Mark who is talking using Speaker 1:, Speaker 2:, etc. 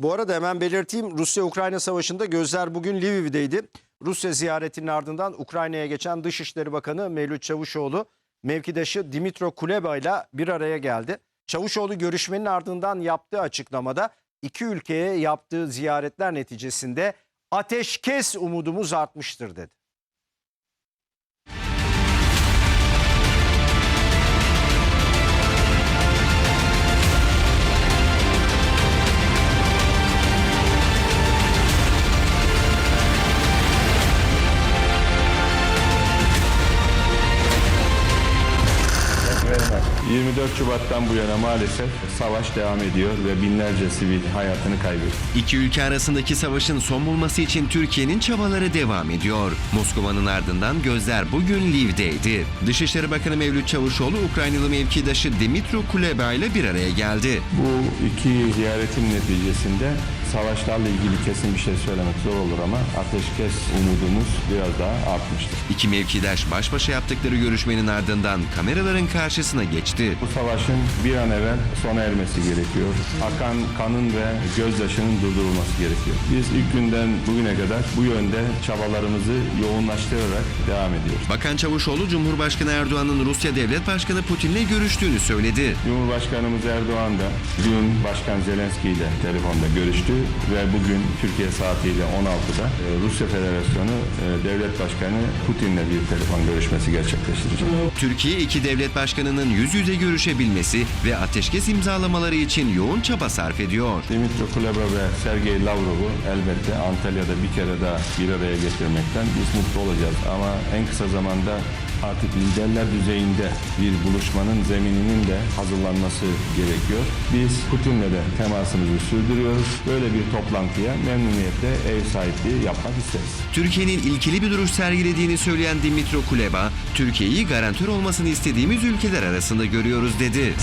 Speaker 1: Bu arada hemen belirteyim Rusya-Ukrayna savaşında gözler bugün Lviv'deydi. Rusya ziyaretinin ardından Ukrayna'ya geçen Dışişleri Bakanı Mevlüt Çavuşoğlu mevkidaşı Dimitro Kuleba ile bir araya geldi. Çavuşoğlu görüşmenin ardından yaptığı açıklamada iki ülkeye yaptığı ziyaretler neticesinde ateşkes umudumuz artmıştır dedi.
Speaker 2: 24 Şubat'tan bu yana maalesef savaş devam ediyor ve binlerce sivil hayatını kaybetti.
Speaker 3: İki ülke arasındaki savaşın son bulması için Türkiye'nin çabaları devam ediyor. Moskova'nın ardından gözler bugün Lviv'deydi. Dışişleri Bakanı Mevlüt Çavuşoğlu Ukraynalı mevkidaşı Dimitro Kuleba ile bir araya geldi.
Speaker 2: Bu iki ziyaretin neticesinde savaşlarla ilgili kesin bir şey söylemek zor olur ama ateşkes umudumuz biraz daha artmıştır.
Speaker 3: İki mevkidaş baş başa yaptıkları görüşmenin ardından kameraların karşısına geçti.
Speaker 2: Bu savaşın bir an evvel sona ermesi gerekiyor. Akan kanın ve gözyaşının durdurulması gerekiyor. Biz ilk günden bugüne kadar bu yönde çabalarımızı yoğunlaştırarak devam ediyoruz.
Speaker 3: Bakan Çavuşoğlu Cumhurbaşkanı Erdoğan'ın Rusya Devlet Başkanı Putin'le görüştüğünü söyledi.
Speaker 2: Cumhurbaşkanımız Erdoğan da dün Başkan Zelenski ile telefonda görüştü ve bugün Türkiye saatiyle 16'da e, Rusya Federasyonu e, Devlet Başkanı Putin'le bir telefon görüşmesi gerçekleştirecek.
Speaker 3: Türkiye iki devlet başkanının yüz yüze görüşebilmesi ve ateşkes imzalamaları için yoğun çaba sarf ediyor.
Speaker 2: Dimitro Kuleba ve Sergey Lavrov'u elbette Antalya'da bir kere daha bir araya getirmekten biz mutlu olacağız. Ama en kısa zamanda artık liderler düzeyinde bir buluşmanın zemininin de hazırlanması gerekiyor. Biz Putin'le de temasımızı sürdürüyoruz. Böyle bir toplantıya memnuniyetle ev sahipliği yapmak isteriz.
Speaker 3: Türkiye'nin ilkeli bir duruş sergilediğini söyleyen Dimitro Kuleba, Türkiye'yi garantör olmasını istediğimiz ülkeler arasında görüyoruz dedi.